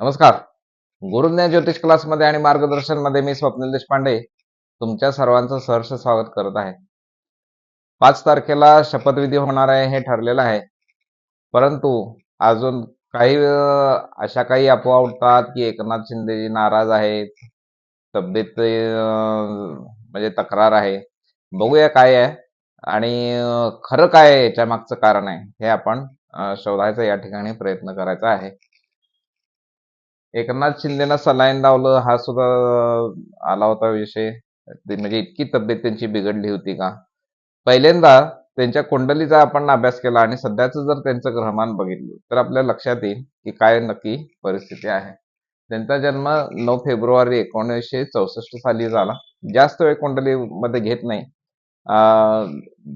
नमस्कार. गुरुज्ञान ज्योतिष क्लासमध्ये आणि मार्गदर्शनमध्ये मी स्वप्नील देशपांडे तुमच्या सर्वांचं सहर्ष स्वागत करत आहे. पाच तारखेला शपथविधी होणार आहे हे ठरलेलं आहे. परंतु अजून काही अशा काही अफवा उठतात की एकनाथ शिंदेजी नाराज आहेत तब्येत म्हणजे तक्रार आहे. बघूया काय आहे आणि खरं काय याच्या मागचं कारण आहे हे आपण शोधायचा या ठिकाणी प्रयत्न करायचा आहे. एकनाथ शिंदेना सलाईन लावलं हा सुद्धा आला होता विषय. म्हणजे इतकी तब्येत त्यांची बिघडली होती का? पहिल्यांदा त्यांच्या कुंडलीचा आपण अभ्यास केला आणि सध्याचं जर त्यांचं ग्रहमान बघितलं तर आपल्या लक्षात येईल की काय नक्की परिस्थिती आहे. त्यांचा जन्म नऊ फेब्रुवारी एकोणीसशे चौसष्ट साली झाला. जास्त वेळ कुंडलीमध्ये घेत नाही.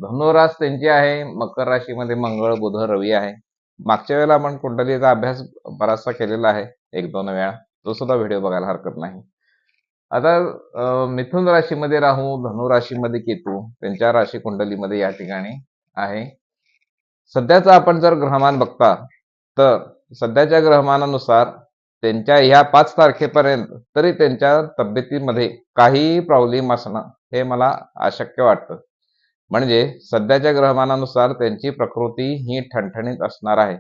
धनुरास त्यांची आहे मकर राशीमध्ये मंगळ बुध रवी आहे. मागच्या वेळेला आपण कुंडलीचा अभ्यास बराचसा केलेला आहे. एक दोन वेळा. तो सुद्धा व्हिडिओ बघायला हरकत नाही. आता मिथुन राशीमध्ये राहू धनु राशीमध्ये केतू त्यांच्या राशी कुंडलीमध्ये या ठिकाणी आहे. सध्याचा आपण जर ग्रहमान बघता तर सध्याच्या ग्रहमानानुसार त्यांच्या ह्या पाच तारखेपर्यंत तरी त्यांच्या तब्येतीमध्ये काही प्रॉब्लेम असणं हे मला अशक्य वाटतं. म्हणजे सध्याच्या ग्रहमानानुसार त्यांची प्रकृती ही ठणठणीत असणार आहे.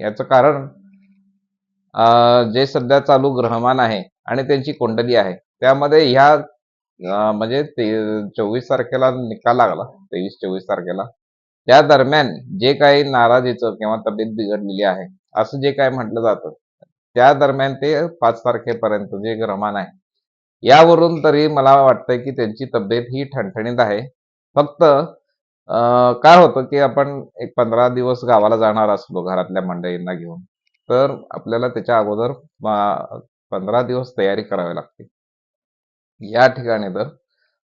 याचं कारण जे सध्या चालू ग्रहमान आहे आणि त्यांची कुंडली आहे त्यामध्ये ह्या म्हणजे ते चोवीस तारखेला निकाल लागला तेवीस चोवीस तारखेला. त्या दरम्यान जे काही नाराजीचं किंवा तब्येत बिघडलेली आहे असं जे काय म्हटलं जातं त्या दरम्यान ते पाच तारखेपर्यंत जे ग्रहमान आहे यावरून तरी मला वाटतंय की त्यांची तब्येत ही ठणठणीत आहे. फक्त काय होतं की आपण एक पंधरा दिवस गावाला जाणार असलो घरातल्या मंडळींना घेऊन तर आपल्याला त्याच्या अगोदर पंधरा दिवस तयारी करावी लागते. या ठिकाणी तर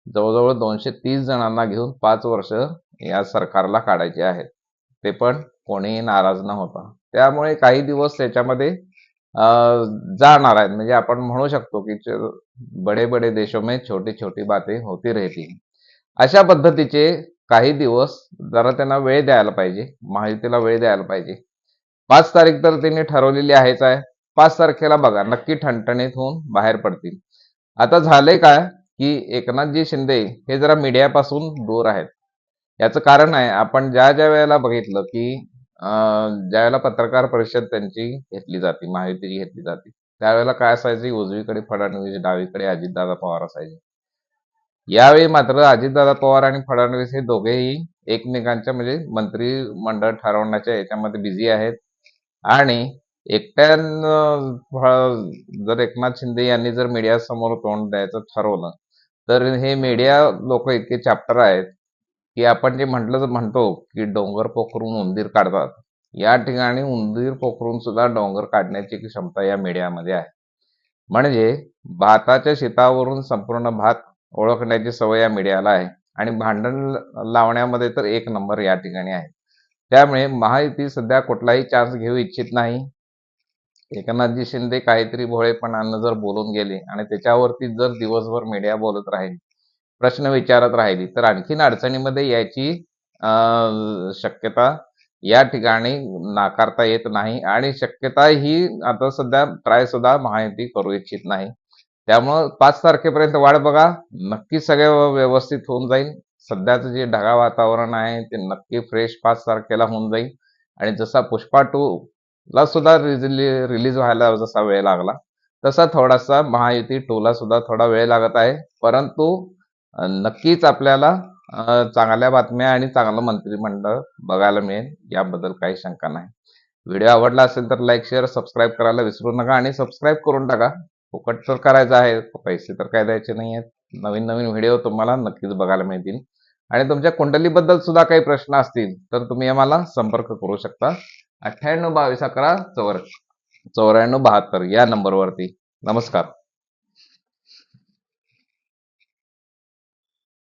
जवळजवळ दोनशे तीस जणांना घेऊन पाच वर्ष या सरकारला काढायचे आहेत. ते पण कोणीही नाराज न होता. त्यामुळे काही दिवस त्याच्यामध्ये जाणार आहेत. म्हणजे आपण म्हणू शकतो की बडे बडे देशों में छोटी छोटी बातें होती रहती अशा पद्धतीचे काही दिवस जरा त्यांना वेळ द्यायला पाहिजे. माहितीला वेळ द्यायला पाहिजे. पाच तारीख तर त्यांनी ठरवलेली आहेच आहे. पाच तारखेला बघा नक्की ठणठणीत होऊन बाहेर पडतील. आता झालंय काय की एकनाथजी शिंदे हे जरा मीडियापासून दूर आहेत. याचं कारण आहे आपण ज्या ज्या वेळेला बघितलं की ज्या वेळेला पत्रकार परिषद त्यांची घेतली जाते माहिती घेतली जाते त्यावेळेला काय असायची उजवीकडे फडणवीस डावीकडे अजितदादा पवार असायचे. यावेळी मात्र अजितदादा पवार आणि फडणवीस हे दोघेही एकमेकांच्या म्हणजे मंत्रिमंडळ ठरवण्याच्या याच्यामध्ये बिझी आहेत. आणि एकट्यानं जर एकनाथ शिंदे यांनी जर मीडिया समोर तोंड द्यायचं ठरवलं तर हे मीडिया लोक इतके चॅप्टर आहेत की आपण जे म्हटलं म्हणतो की डोंगर पोखरून उंदीर काढतात. या ठिकाणी उंदीर पोखरून सुद्धा डोंगर काढण्याची क्षमता या मीडियामध्ये आहे. म्हणजे भाताच्या शेतावरून संपूर्ण भात ओळखण्याची सवय या मीडियाला आहे. आणि भांडण लावण्यामध्ये तर एक नंबर या ठिकाणी आहे. त्यामुळे महायुती सध्या कुठलाही चान्स घेऊ इच्छित नाही. एकनाथजी शिंदे काहीतरी भोळेपणानं जर बोलून गेले आणि त्याच्यावरती जर दिवसभर मीडिया बोलत राहील प्रश्न विचारत राहिली तर आणखीन अडचणीमध्ये यायची शक्यता या ठिकाणी नाकारता येत नाही आणि शक्यता ही आता सध्या ट्राय सुद्धा महायुती करू इच्छित नाही. त्यामुळं पाच तारखेपर्यंत वाढ बघा. नक्की सगळं व्यवस्थित होऊन जाईल. सध्याचं जे ढगाळ वातावरण आहे ते नक्की फ्रेश पाच तारखेला होऊन जाईल. आणि जसा पुष्पा टू ला सुद्धा रिलीज व्हायला जसा वेळ लागला तसा थोडासा महायुती टू ला सुद्धा थोडा वेळ लागत आहे. परंतु नक्कीच आपल्याला चांगल्या बातम्या आणि चांगलं मंत्रिमंडळ बघायला मिळेल याबद्दल काही शंका नाही. व्हिडिओ आवडला असेल तर लाईक शेअर सबस्क्राईब करायला विसरू नका आणि सबस्क्राईब करून टाका. फुकट तर करायचं आहे पैसे तर काय द्यायचे नाही आहेत नवीन नवीन व्हिडिओ तुम्हाला नक्कीच बघायला मिळतील. आणि तुमच्या कुंडलीबद्दल सुद्धा काही प्रश्न असतील तर तुम्ही आम्हाला संपर्क करू शकता. अठ्ठ्याण्णव बावीस अकरा चौर चौऱ्याण्णव बहात्तर या नंबरवरती. नमस्कार.